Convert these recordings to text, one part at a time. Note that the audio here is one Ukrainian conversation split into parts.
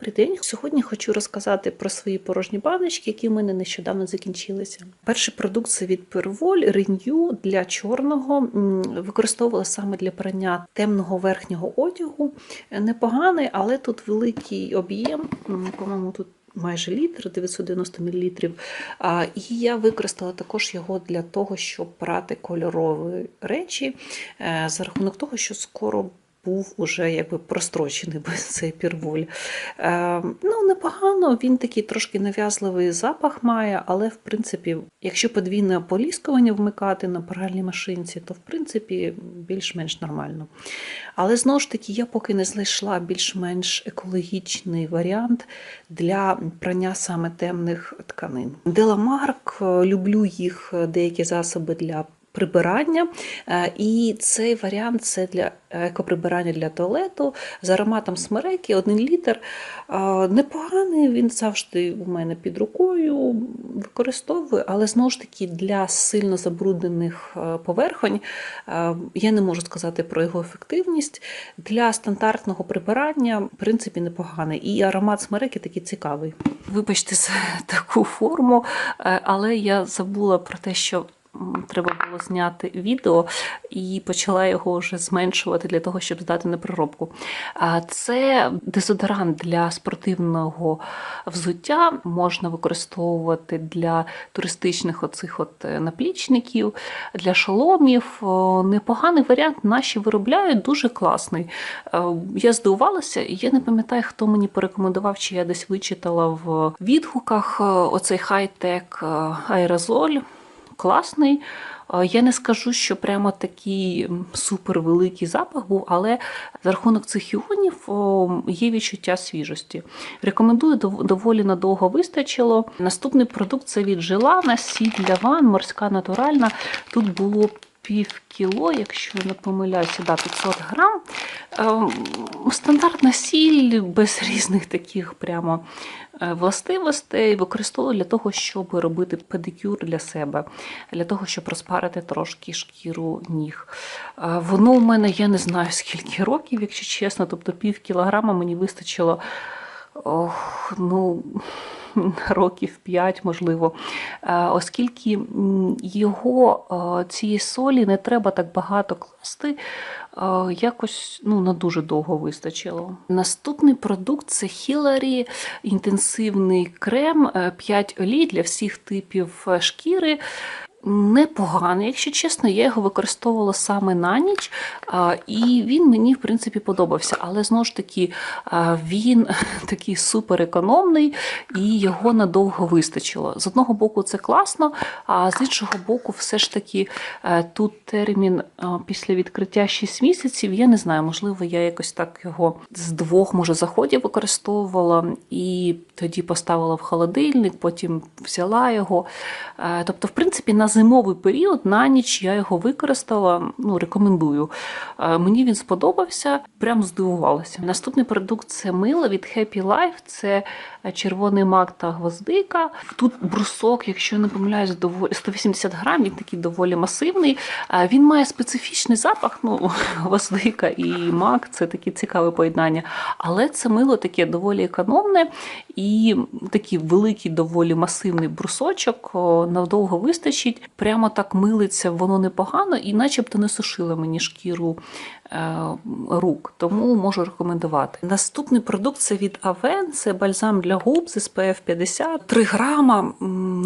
Добрий день. Сьогодні хочу розказати про свої порожні баночки, які в мене нещодавно закінчилися. Перший продукт це від Perwoll Renew для чорного. Використовувала саме для прання темного верхнього одягу. Непоганий, але тут великий об'єм. По-моєму, тут. Майже літр, 990 мл. І я використала також його для того, щоб прати кольорові речі, е, за рахунок того, що скоро був уже якби прострочений цей пірволь. Е, ну, непогано, він такий трошки нав'язливий запах має, але в принципі, якщо подвійне поліскування вмикати на пральній машинці, то в принципі більш-менш нормально. Але знову ж таки, я поки не знайшла більш-менш екологічний варіант для прання саме темних тканин. Деламарк, люблю їх е, деякі засоби для прибирання. Е, І цей варіант це для екоприбирання для туалету з ароматом смереки, один літр. Е, Непоганий, він завжди у мене під рукою, використовую, але знову ж таки для сильно забруднених е, поверхонь е, я не можу сказати про його ефективність. Для стандартного прибирання, в принципі, непоганий. І аромат смереки такий цікавий. Вибачте за таку форму, е, але я забула про те, що треба було зняти відео і почала його вже зменшувати для того, щоб здати на переробку. Це дезодорант для спортивного взуття. Можна використовувати для туристичних оцих от е, наплічників, для шоломів. Непоганий варіант. Наші виробляють дуже класний. Е, Я здивувалася, і я не пам'ятаю, хто мені порекомендував, чи я десь вичитала в відгуках е, оцей хай-тек е, аерозоль класний. Е, Я не скажу, що прямо такий супервеликий запах був, але за рахунок цих іонів є відчуття свіжості. Рекомендую, доволі надовго вистачило. Наступний продукт це від жила сіль для ван, морська натуральна. Тут було пів кіло, якщо я не помиляюся, да, 500 грам. Ем, Стандартна сіль без різних таких прямо е, властивостей використовую для того, щоб робити педикюр для себе, для того, щоб розпарити трошки шкіру ніг. Е, Воно у мене я не знаю скільки років, якщо чесно, тобто пів кілограма мені вистачило. Ох, ну, років 5, можливо, Е, оскільки його е, цієї солі не треба так багато класти, е, якось ну, на дуже довго вистачило. Наступний продукт це Hillary інтенсивний крем е, 5 олій для всіх типів шкіри. Непоганий, якщо чесно, я його використовувала саме на ніч, і він мені, в принципі, подобався. Але знову ж таки, він такий супер економний і його надовго вистачило. З одного боку, це класно, а з іншого боку, все ж таки е, тут термін після відкриття 6 місяців. Я не знаю, можливо, я якось так його з двох, може, заходів використовувала і тоді поставила в холодильник, потім взяла його. Е, Тобто, в принципі, на зимовий період на ніч я його використала. Ну, рекомендую. Е, Мені він сподобався, прям здивувалася. Наступний продукт це мило від Happy Life. Це червоний мак та гвоздика. Тут брусок, якщо я не помиляюсь, доволі 180 грам, він такий доволі масивний. Е, Він має специфічний запах. Ну, гвоздика і мак це таке цікаве поєднання. Але це мило таке доволі економне і такий великий, доволі масивний брусочок. о, Надовго вистачить. Прямо так милиться, воно непогано, і начебто не сушило мені шкіру е, рук, тому можу рекомендувати. Наступний продукт це від Aven, це бальзам для губ з SPF 50. 3 грама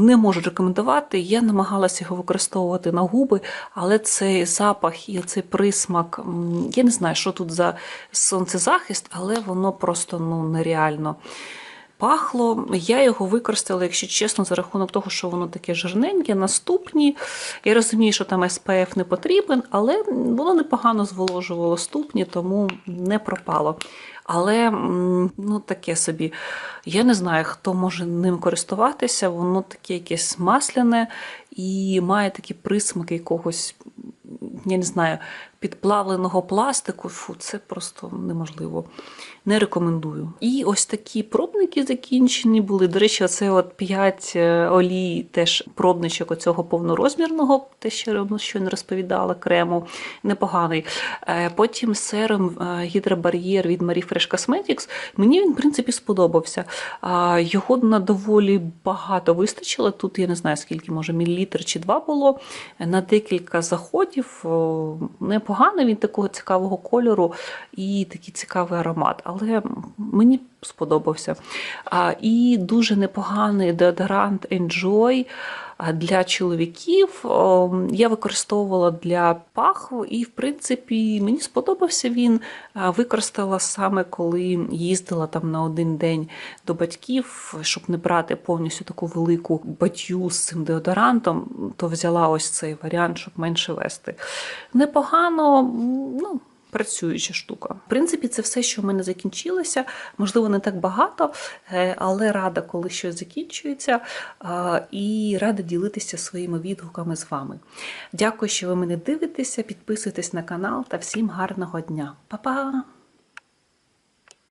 не можу рекомендувати. Я намагалася його використовувати на губи, але цей запах і цей присмак, я не знаю, що тут за сонцезахист, але воно просто ну, нереально. Пахло, я його використала, якщо чесно, за рахунок того, що воно таке жирненьке, наступні. Я розумію, що там SPF не потрібен, але воно непогано зволожувало ступні, тому не пропало. Але ну, таке собі. Я не знаю, хто може ним користуватися, воно таке якесь масляне і має такі присмаки якогось, я не знаю, підплавленого пластику. Фу, це просто неможливо. Не рекомендую. І ось такі пробники закінчені були. До речі, це от 5 олій, теж пробничок оцього повнорозмірного, те, що щойно розповідала, крему, непоганий. Е, Потім серум е, гідробар'єр від Marie Fresh Cosmetics. Мені він, в принципі, сподобався. Його на доволі багато вистачило. Тут я не знаю, скільки, може, мілілітр чи два було. На декілька заходів. О, Непоганий він такого цікавого кольору і такий цікавий аромат. Але мені сподобався. А, І дуже непоганий деодорант Enjoy для чоловіків. Я використовувала для паху, і, в принципі, мені сподобався він. Використала саме коли їздила там на один день до батьків, щоб не брати повністю таку велику батю з цим деодорантом, то взяла ось цей варіант, щоб менше вести. Непогано, ну. Працююча штука. В принципі, це все, що в мене закінчилося. Можливо, не так багато, е, але рада, коли щось закінчується, е, і рада ділитися своїми відгуками з вами. Дякую, що ви мене дивитеся. Підписуйтесь на канал та всім гарного дня. Па-па!